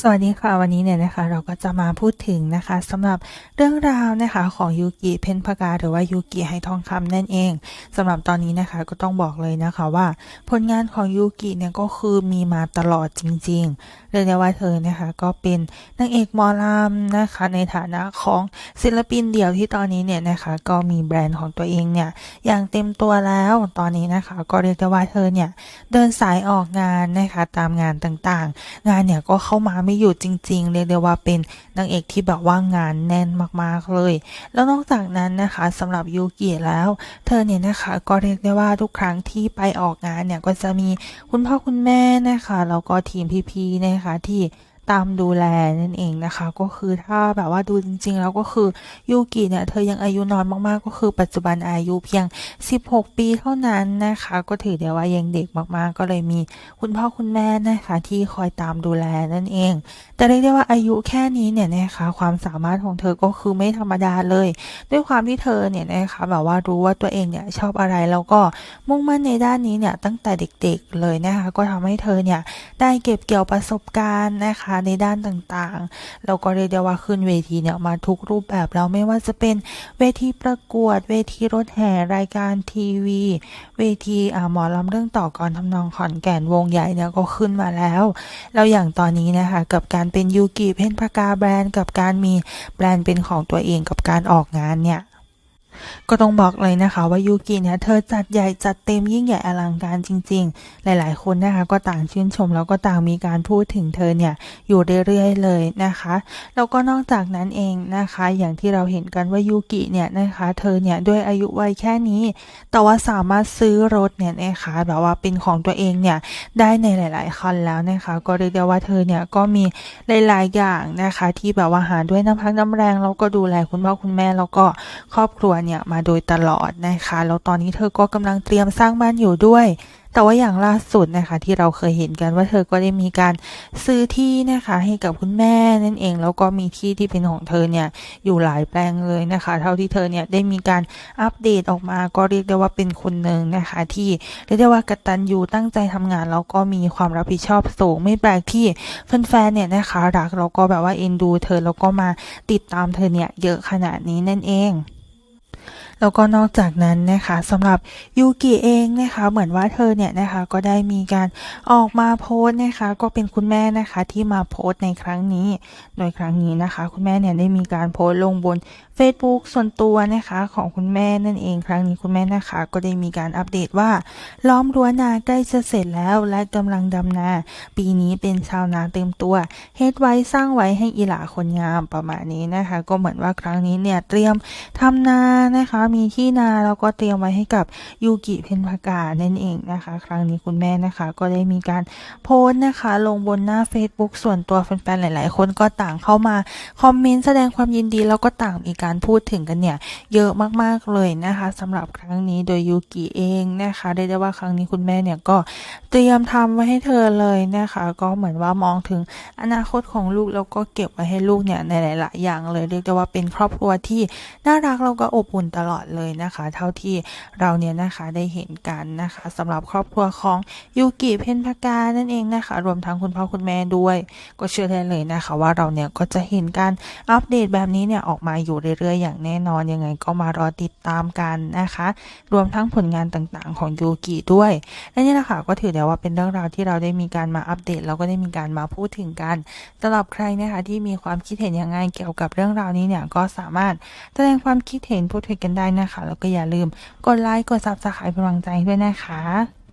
สวัสดีค่ะวันนี้เนี่ยนะคะเราก็จะมาพูดถึงนะคะสำหรับเรื่องราวนะคะของยูกิเพนพกาหรือว่ายูกิไหทองคำนั่นเองสำหรับตอนนี้นะคะก็ต้องบอกเลยนะคะว่า ผลงานของยูกิเนี่ยก็คือมีมาตลอดจริงๆเรียกได้ว่าเธอนะคะก็เป็นนางเอกมอลำนะคะในฐานะของศิลปินเดี่ยวที่ตอนนี้เนี่ยนะคะก็มีแบรนด์ของตัวเองเนี่ยอย่างเต็มตัวแล้วตอนนี้นะคะ ก็เรียกได้ว่าเธอเนี่ยเดินสายออกงานนะคะตามงานต่างๆ งานเนี่ยก็เข้ามาไม่หยุดจริง ๆ เรียกได้ว่าเป็นนางเอกที่แบบว่างานแน่นมากๆเลย แล้วนอกจากนั้นนะคะสำหรับยูกิแล้ว เธอเนี่ยนะคะก็เรียกได้ว่าทุกครั้งที่ไปออกงานเนี่ยก็จะมีคุณพ่อคุณแม่นะคะแล้วก็ทีมพี่ๆนะคะที่ ตามดูแลนั่นเองนะคะ ก็คือถ้าแบบว่าดูจริงๆ แล้วก็คือยูกิเนี่ยเธอยังอายุน้อยมากๆ ก็คือปัจจุบันอายุเพียง 16 ปีเท่านั้นนะคะ ก็ถือได้ว่ายังเด็กมากๆ ก็เลยมีคุณพ่อคุณแม่นะคะที่คอยตามดูแลนั่นเอง แต่เรียกได้ว่าอายุแค่นี้เนี่ยนะคะความสามารถของเธอก็คือไม่ธรรมดาเลย ด้วยความที่เธอเนี่ยนะคะแบบว่ารู้ว่าตัวเองเนี่ยชอบอะไรแล้วก็มุ่งมั่นในด้านนี้เนี่ยตั้งแต่เด็กๆเลยนะคะก็ทำให้เธอเนี่ยได้เก็บเกี่ยวประสบการณ์นะคะในด้านต่างๆแล้วก็เรียกได้ว่าขึ้นเวทีเนี่ยมาทุกรูปแบบแล้วไม่ว่าจะเป็นเวทีประกวด เวทีรถแห่รายการทีวี เวทีอ่าหมอลำเรื่องต่อกรทำนองขอนแก่นวงใหญ่เนี่ยก็ขึ้นมาแล้วแล้วอย่างตอนนี้นะคะกับการเป็นยูกิเพนพกาแบรนด์กับการมีแบรนด์เป็นของตัวเองกับการออกงานเนี่ย ก็ต้องบอกเลยนะคะว่ายูกิเนี่ยเธอจัดใหญ่จัดเต็มยิ่งใหญ่อลังการจริง ๆ หลายๆ คนนะคะก็ต่างชื่นชม แล้วก็ต่างมีการพูดถึงเธอเนี่ยอยู่เรื่อยๆเลยนะคะแล้วก็นอกจากนั้นเองนะคะอย่างที่เราเห็นกันว่ายูกิเนี่ยนะคะเธอเนี่ยด้วยอายุวัยแค่นี้ แต่ว่าสามารถซื้อรถเนี่ยนะคะแบบว่าเป็นของตัวเองเนี่ยได้ในหลาย ๆคันแล้วนะคะก็เรียกได้ว่าเธอเนี่ยก็มีหลายๆอย่างนะคะที่แบบว่าหาด้วยน้ำพักน้ำแรงแล้วก็ดูแลคุณพ่อคุณแม่แล้วก็ครอบครัวเนี่ยมาโดยตลอดนะคะ แล้วตอนนี้เธอก็กำลังเตรียมสร้างบ้านอยู่ด้วย แต่ว่าอย่างล่าสุดนะคะ ที่เราเคยเห็นกันว่าเธอก็ได้มีการซื้อที่นะคะ ให้กับคุณแม่นั่นเอง แล้วก็มีที่ที่เป็นของเธอเนี่ยอยู่หลายแปลงเลยนะคะ เท่าที่เธอเนี่ยได้มีการอัปเดตออกมาก็เรียกได้ว่าเป็นคนหนึ่งนะคะ ที่เรียกได้ว่ากตัญญูตั้งใจทำงานแล้วก็มีความรับผิดชอบสูงไม่แปลกที่แฟนๆเนี่ยนะคะรักแล้วก็แบบว่าเอ็นดู เธอแล้วก็มาติดตามเธอเนี่ยเยอะขนาดนี้นั่นเอง แล้วก็นอกจากนั้นนะคะสำหรับยูกิเองนะคะ เหมือนว่าเธอเนี่ยนะคะก็ได้มีการออกมาโพสต์นะคะ ก็เป็นคุณแม่นะคะที่มาโพสต์ในครั้งนี้ โดยครั้งนี้นะคะ คุณแม่เนี่ยได้มีการโพสต์ลงบน Facebook ส่วนตัวนะคะของคุณแม่นั่นเองครั้งนี้คุณแม่นะคะ ก็ได้มีการอัปเดตว่า ล้อมรั้วนาใกล้จะเสร็จแล้วและกำลังดำนา ปีนี้เป็นชาวนาเต็มตัวเฮ็ดไว้สร้างไว้ให้อีหลาคนงามประมาณนี้นะคะ ก็เหมือนว่าครั้งนี้เนี่ยเตรียมทำนานะคะมีที่นาแล้วก็เตรียมไว้ให้กับยูกิเพนพากานั่นเองนะคะ ครั้งนี้คุณแม่นะคะ ก็ได้มีการโพสต์นะคะ ลงบนหน้า Facebook ส่วนตัวแฟนๆหลาย ๆ คนก็ต่างเข้ามาคอมเมนต์แสดงความยินดี แล้วก็ต่างมีการพูดถึงกันเนี่ย เยอะมากๆเลยนะคะสำหรับครั้งนี้โดยยูกิเองนะคะได้ได้ว่าครั้งนี้คุณแม่เนี่ยก็เตรียมทำไว้ให้เธอเลยนะคะ ก็เหมือนว่ามองถึงอนาคตของลูกแล้วก็เก็บไว้ให้ลูกเนี่ยในหลาย ๆ อย่างเลยเรียกได้ว่าเป็นครอบครัวที่น่ารักแล้วก็อบอุ่นตลอดเลยนะคะ เท่าที่เราเนี่ยนะคะได้เห็นกันนะคะสำหรับครอบครัวของยูกิเพนพากานั่นเองนะคะ รวมทั้งคุณพ่อคุณแม่ด้วย ก็เชื่อได้เลยนะคะ ว่าเราเนี่ยก็จะเห็นการอัปเดตแบบนี้เนี่ยออกมาอยู่เรื่อยๆ อย่างแน่นอนยังไงก็มารอติดตามกันนะคะ รวมทั้งผลงานต่างๆ ของยูกิด้วยและนี่แหละค่ะก็ถือได้ว่าเป็นเรื่องราวที่เราได้มีการมาอัปเดตแล้วก็ได้มีการมาพูดถึงกันสำหรับใครนะคะที่มีความคิดเห็นยังไงเกี่ยวกับเรื่องราวนี้เนี่ยก็สามารถแสดงความคิดเห็นพูดคุยกันได้นะคะ แล้วก็อย่าลืมกดไลค์กดซับสไครป์เป็นกำลังใจให้ด้วยนะคะ